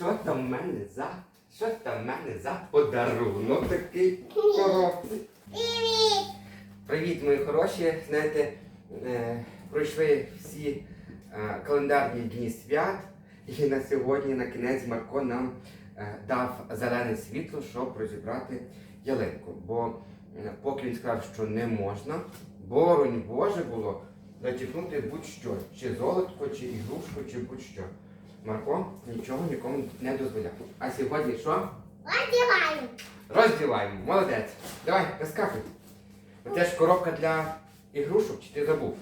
Що там в мене за? Що там в мене за подарунок такий коробці? Привіт! Привіт, мої хороші. Знаєте, е, пройшли всі е, календарні дні свят, і на сьогодні, на кінець, Марко нам е, дав зелене світло, щоб розібрати ялинку. Бо е, поки він сказав, що не можна, боронь Боже було зачіпнути будь-що, чи золотко, чи ігрушку, чи будь-що. Марко нічого нікому не дозволяв. А сьогодні що? Одіваю. Роздіваємо. Молодець. Давай, розкапуй. Це ж коробка для ігрушок, чи ти забув?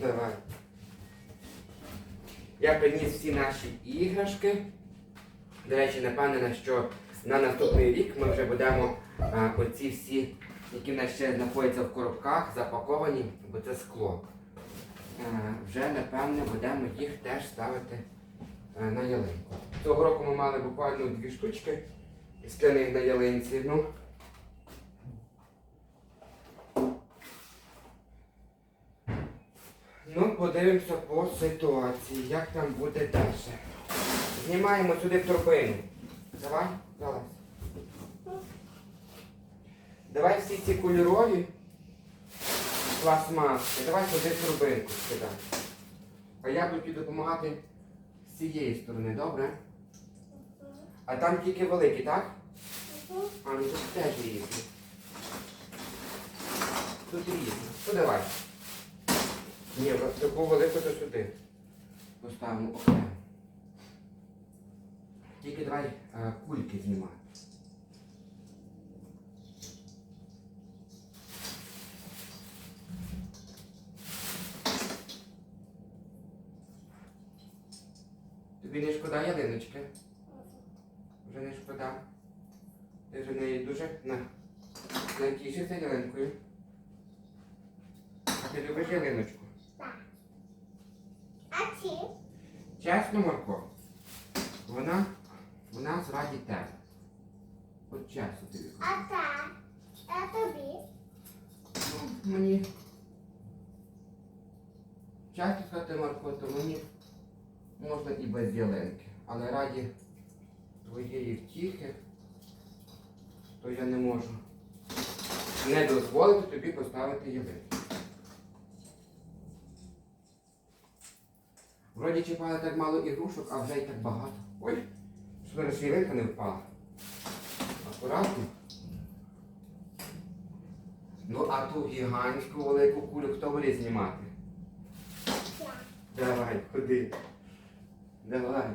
Давай. Я приніс всі наші іграшки. До речі, напевне, що на наступний рік ми вже будемо оці всі, які в нас ще знаходяться в коробках, запаковані, бо це скло. Е, вже, напевне, будемо їх теж ставити е, на ялинку. Цього року ми мали буквально дві штучки скляних на ялинці. Ну, Ну, подивимося по ситуації, як там буде далі. Знімаємо сюди торбину. Давай, залазь. Давай всі ці кольорові пластмаски, давай сюди торбинку сюди. А я буду допомагати з цієї сторони, добре? А там тільки великі, так? А, ну тут теж різні. Тут різні. Ну давай. Ні, таку велику то сюди. Поставимо окремо. Тільки давай е, кульки знімай. Тобі не шкода ялиночки? Вже не шкода. Ти вже неї дуже на... натішишся ялинкою. А ти любиш ялиночку? Так. А ці? Чесно, Марко, вона, вона зраді тебе. От чесно тобі. А та? А тобі? Ну, мені. Чесно сказати, Марко, то мені можна і без ялинки. Але раді твоєї втіхи, то я не можу не дозволити тобі поставити ялинку. Вроді чіпали так мало ігрушок, а вже й так багато. Ой, щоб зараз ялинка не впала. Акуратно. Ну, а ту гігантську велику кулю хто буде знімати? Давай, ходи. Давай.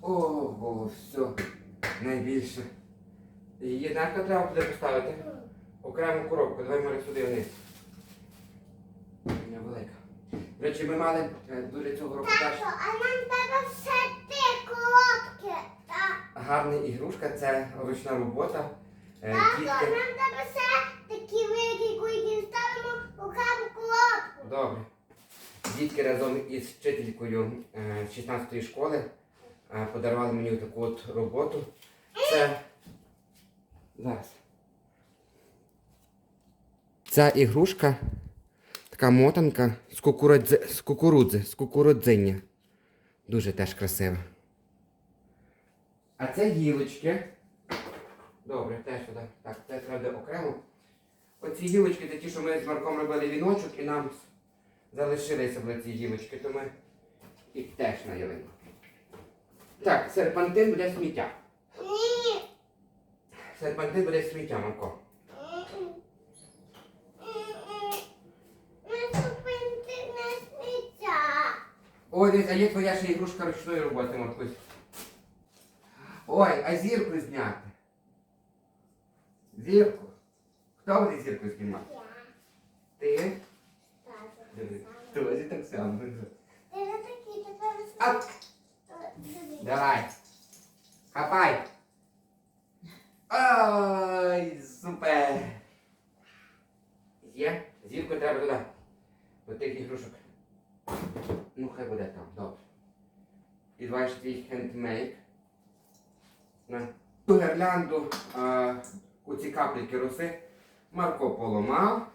Ого, все. Найбільше. Її знаєш, треба буде поставити? Окрему коробку, давай може сюди вниз. Вона велика. До речі, ми мали е, дуже цього року теж Тато, а нам треба все ти коробки. Так. гарна ігрушка, це ручна робота. Е, Тато, Дітки. нам треба все такі великі кульки ставимо у окрему коробку. Добре. Дітки разом із вчителькою е, 16-ї школи е, подарували мені таку от роботу. Це. Зараз. Ця ігрушка, така мотанка з кукурудзи, з кукурудзи, з кукурудзиння. Дуже теж красива. А це гілочки. Добре, теж сюди. Так, це треба окремо. Оці гілочки це ті, що ми з Марком робили віночок і нам залишилися були ці гілочки, то ми їх теж на ялинку. Так, серпантин буде сміття. Ні. Серпантин буде сміття, Марко. М-м. М-м. Ми зупинити на сміття. Ой, дивись, а є твоя ще ігрушка ручної роботи, Маркусь. Ой, а зірку зняти. Зірку. Хто буде зірку знімати? Я. Ти? Дивись. Тоже так само. Ти такий, А, давай. Хапай. Ой, супер. Є? Зірку треба туди. До тих ігрушок. Ну, хай буде там, добре. І бачиш твій хендмейк. На. Ту гірлянду у ці капліки роси Марко поламав,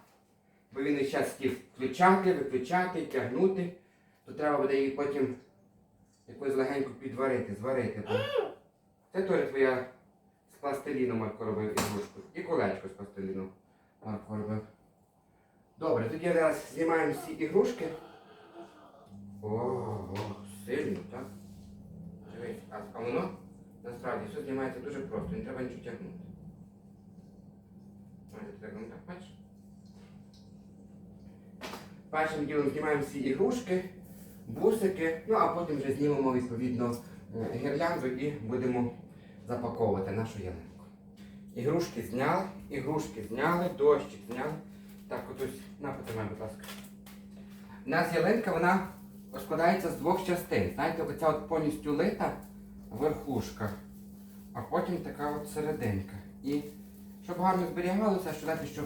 бо він ще хотів включати, виключати, тягнути, то треба буде її потім якось легенько підварити, зварити. Це теж твоя з пластиліну Марко робив ігрушку. І колечко з пластиліну Марко робив. Добре, тоді зараз знімаємо всі ігрушки. Ого, сильно, так? Дивись, а, воно насправді все знімається дуже просто, не треба нічого тягнути. Так, ну так, бачиш? Першим ділом знімаємо всі ігрушки, бусики, ну а потім вже знімемо відповідно гірлянду і будемо запаковувати нашу ялинку. Ігрушки зняли, ігрушки зняли, дощик зняли. Так, отось, на, потримай, будь ласка. У нас ялинка, вона складається з двох частин. Знаєте, оця от повністю лита верхушка, а потім така от серединка. І щоб гарно зберігалося, що дати, щоб.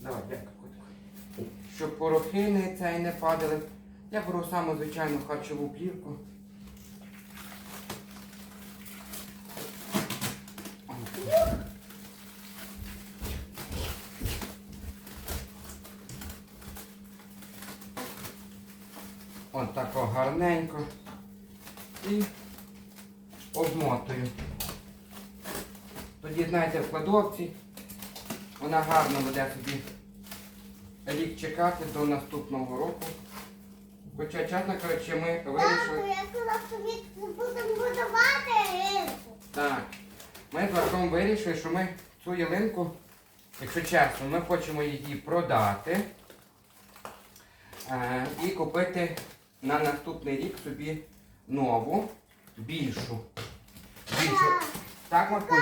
Давай, дякую. Щоб порохи не цей не падали. Я беру саму звичайну харчову плівку. Тако гарненько. І обмотую. Тоді, знаєте, в кладовці вона гарно буде собі рік чекати до наступного року. Хоча, чесно кажучи, ми Тату, вирішили. я сказав тобі, не будемо будувати ринку. Так. Ми з Марком вирішили, що ми цю ялинку, якщо чесно, ми хочемо її продати е, і купити на наступний рік собі нову, більшу. Більшу. Так, Маркусь?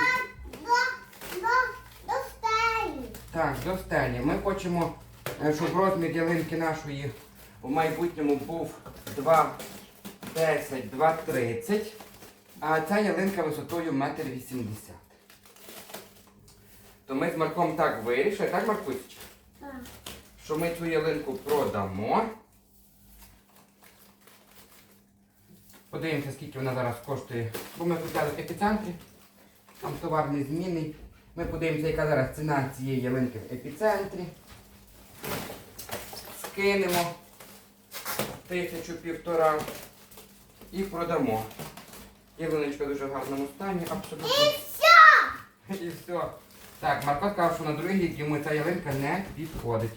Так, до стелі. Ми хочемо, е, щоб розмір ялинки нашої у майбутньому був 2,10, 2,30, а ця ялинка висотою 1,80 м. То ми з Марком так вирішили, так, Маркусич? Так. Що ми цю ялинку продамо. Подивимося, скільки вона зараз коштує. Бо ми купили в епіцентрі. Там товар незмінний. Ми подивимося, яка зараз ціна цієї ялинки в епіцентрі. Скинемо тисячу півтора і продамо. Ялиночка дуже в гарному стані, абсолютно. І все. Так, Марко сказав, що на другий рік йому ця ялинка не підходить,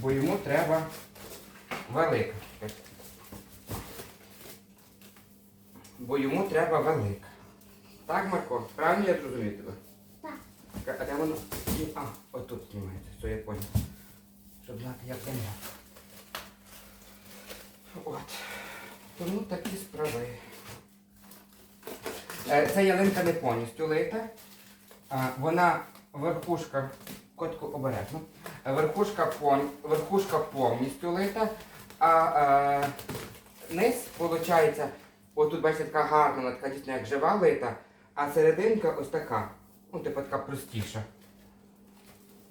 бо йому треба велика. Бо йому треба велика. Так, Марко? Правильно я зрозумів тебе? Так. А де воно? А, отут знімається, все, я понял. Щоб знати, як воно. От. Тому такі справи. Е, Ця ялинка не повністю лита. Вона верхушка, котку обережно. Верхушка, верхушка повністю лита, а е, низ, виходить, отут бачите, така гарна, вона така дійсно як жива лита, а серединка ось така. Ну, типу така простіша.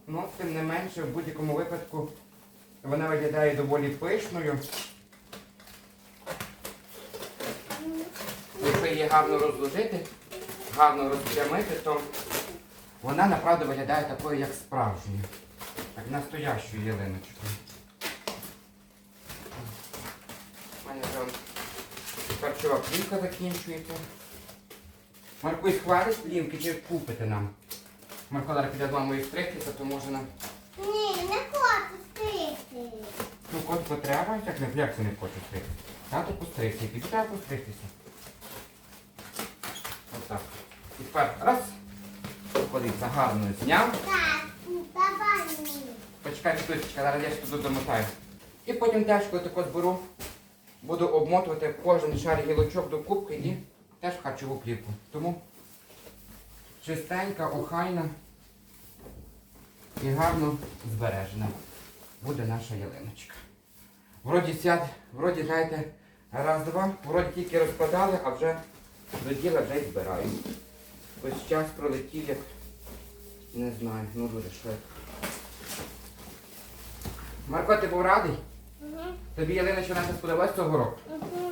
Ну, тим не менше, в будь-якому випадку вона виглядає доволі пишною. Якщо її гарно розложити, гарно розпрямити, то вона направду виглядає такою, як справжньою. Як настоящою ялиночкою. Харчова плівка закінчується. Маркусь хвалить плівки чи купите нам? Марко зараз піде з мамою стригтися, то може нам. Ні, не хочу стрити. Ну, кот потреба, як не як не хочу стригти. Тато постригся, піду треба постригтися. Отак. І тепер раз. Подивіться, гарно зняв. Так, давай мені. Почекай, Вітусечка, зараз я ж туди домотаю. І потім теж, коли тако зберу, буду обмотувати кожен шар гілочок до кубки і теж в харчову плівку. Тому чистенька, охайна і гарно збережена буде наша ялиночка. Вроді сяд, вроді, знаєте, раз-два, вроді тільки розкладали, а вже до діла вже й збираємо. Ось час пролетів, як не знаю, ну дуже швидко. Марко, ти був радий? Угу. Тобі ялиночка наша сподобалась цього року? Угу.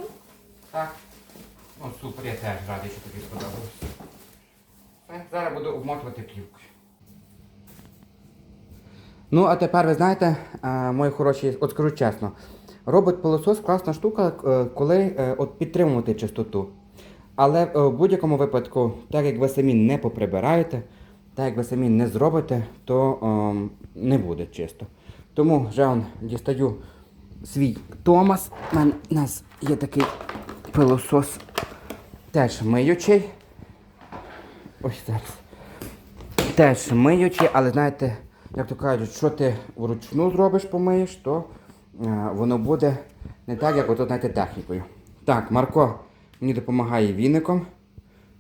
Так. Ну, супер, я теж радий, що тобі сподобалося. Все, Зараз буду обмотувати плівкою. Ну, а тепер ви знаєте, е, мої хороші, от скажу чесно, робот-пилосос класна штука, е, коли е, от підтримувати чистоту. Але в будь-якому випадку, так як ви самі не поприбираєте, так як ви самі не зробите, то ем, не буде чисто. Тому вже он, дістаю свій Томас. У нас є такий пилосос теж миючий. Ось зараз. Теж миючий, але знаєте, як то кажуть, що ти вручну зробиш, помиєш, то е, воно буде не так, як ото, знаєте, технікою. Так, Марко мені допомагає віником.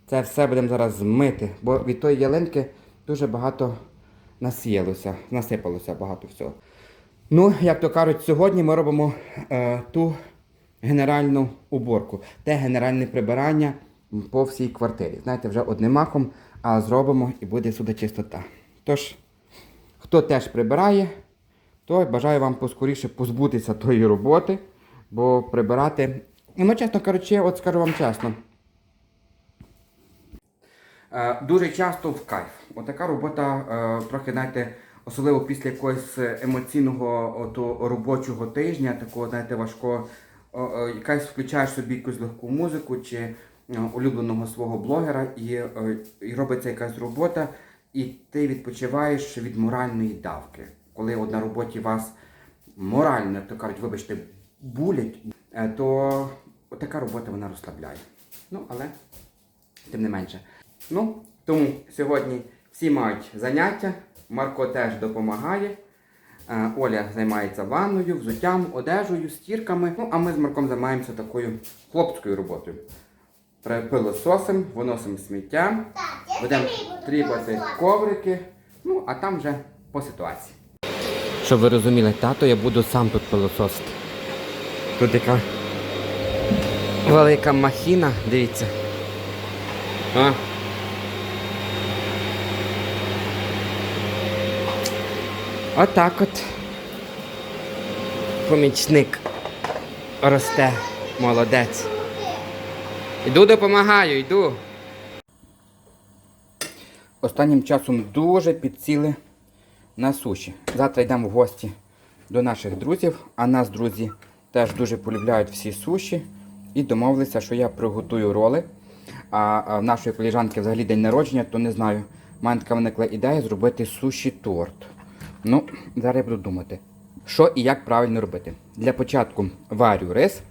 Це все будемо зараз змити, бо від тої ялинки дуже багато насіялося, насипалося багато всього. Ну, як то кажуть, сьогодні ми робимо е, ту генеральну уборку, те генеральне прибирання по всій квартирі. Знаєте, вже одним махом, а зробимо і буде сюди чистота. Тож, хто теж прибирає, то бажаю вам поскоріше позбутися тої роботи, бо прибирати, ну, чесно кажучи, от скажу вам чесно. Е, Дуже часто в кайф. Отака робота, е, трохи, знаєте, особливо після якогось емоційного ото, робочого тижня, такого, знаєте, важкого, якась включаєш собі якусь легку музику чи е, улюбленого свого блогера, і, е, і робиться якась робота, і ти відпочиваєш від моральної давки. Коли от на роботі вас морально, то кажуть, вибачте, булять, е, то така робота вона розслабляє. Ну, але тим не менше. Ну, тому сьогодні всі мають заняття. Марко теж допомагає. Е, Оля займається ванною, взуттям, одежею, стірками. Ну, а ми з Марком займаємося такою хлопською роботою. Пилососимо, виносимо сміття, Так, будемо тріпати коврики, ну а там вже по ситуації. Щоб ви розуміли, тато, я буду сам тут пилососити. Тут така велика махіна, дивіться. А. Отак от. Помічник росте, молодець. Йду допомагаю, йду. Останнім часом дуже підсіли на суші. Завтра йдемо в гості до наших друзів, а нас друзі теж дуже полюбляють всі суші. І домовилися, що я приготую роли. А, в нашої коліжанки взагалі день народження, то не знаю. У мене така виникла ідея зробити суші торт. Ну, зараз я буду думати, що і як правильно робити. Для початку варю рис,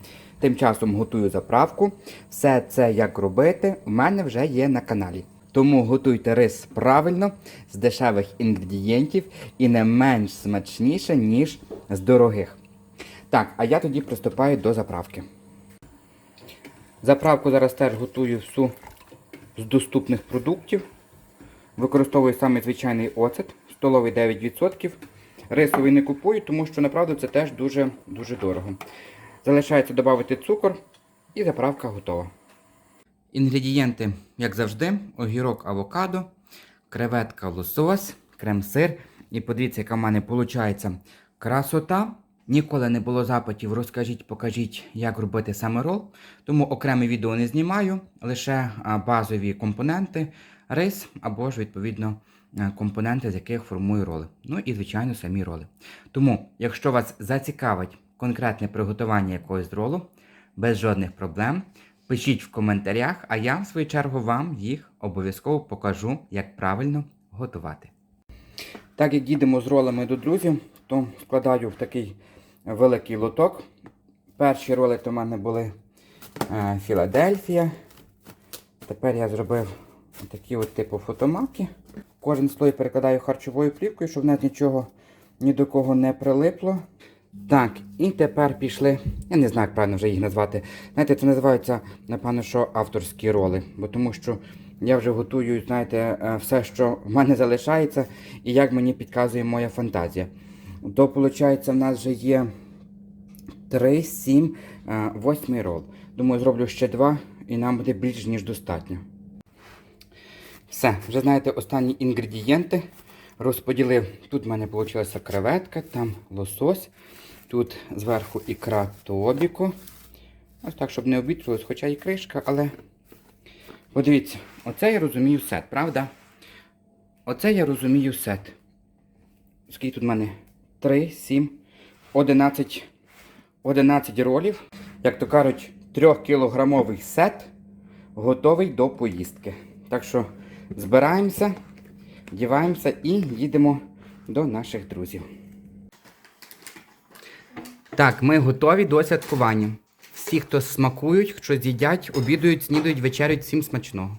тим часом готую заправку. Все це як робити, в мене вже є на каналі. Тому готуйте рис правильно, з дешевих інгредієнтів і не менш смачніше, ніж з дорогих. Так, а я тоді приступаю до заправки. Заправку зараз теж готую всю з доступних продуктів. Використовую саме звичайний оцет, столовий 9%. Рисовий не купую, тому що направду це теж дуже дуже дорого. Залишається додати цукор і заправка готова. Інгредієнти, як завжди, огірок авокадо, креветка лосось, крем-сир. І подивіться, яка в мене виходить красота. Ніколи не було запитів, розкажіть, покажіть, як робити саме рол. Тому окреме відео не знімаю, лише базові компоненти, рис або ж, відповідно, компоненти, з яких формую роли. Ну і, звичайно, самі роли. Тому, якщо вас зацікавить конкретне приготування якогось ролу, без жодних проблем, пишіть в коментарях, а я, в свою чергу, вам їх обов'язково покажу, як правильно готувати. Так як їдемо з ролами до друзів, то складаю в такий великий лоток. Перші роли то в мене були е, Філадельфія. Тепер я зробив такі от типу фотомапки. Кожен слой перекладаю харчовою плівкою, щоб в нас нічого ні до кого не прилипло. Так, і тепер пішли. Я не знаю, як правильно вже їх назвати. Знаєте, це називається, напевно, що авторські роли. Бо тому що я вже готую, знаєте, е, все, що в мене залишається, і як мені підказує моя фантазія. То, виходить, в нас вже є 3, 7, 8 рол. Думаю, зроблю ще два, і нам буде більш ніж достатньо. Все, вже знаєте, останні інгредієнти розподілив. Тут в мене вийшла креветка, там лосось, тут зверху ікра тобіко. Ось так, щоб не обвітрилось, хоча і кришка, але. Подивіться, оце я розумію сет, правда? Оце я розумію сет. Скільки тут в мене? 3, 7, 11, 11 ролів. Як то кажуть, 3-кілограмовий сет готовий до поїздки. Так що збираємося, діваємося і їдемо до наших друзів. Так, ми готові до святкування. Всі, хто смакують, хто з'їдять, обідують, снідають, вечерять, всім смачного.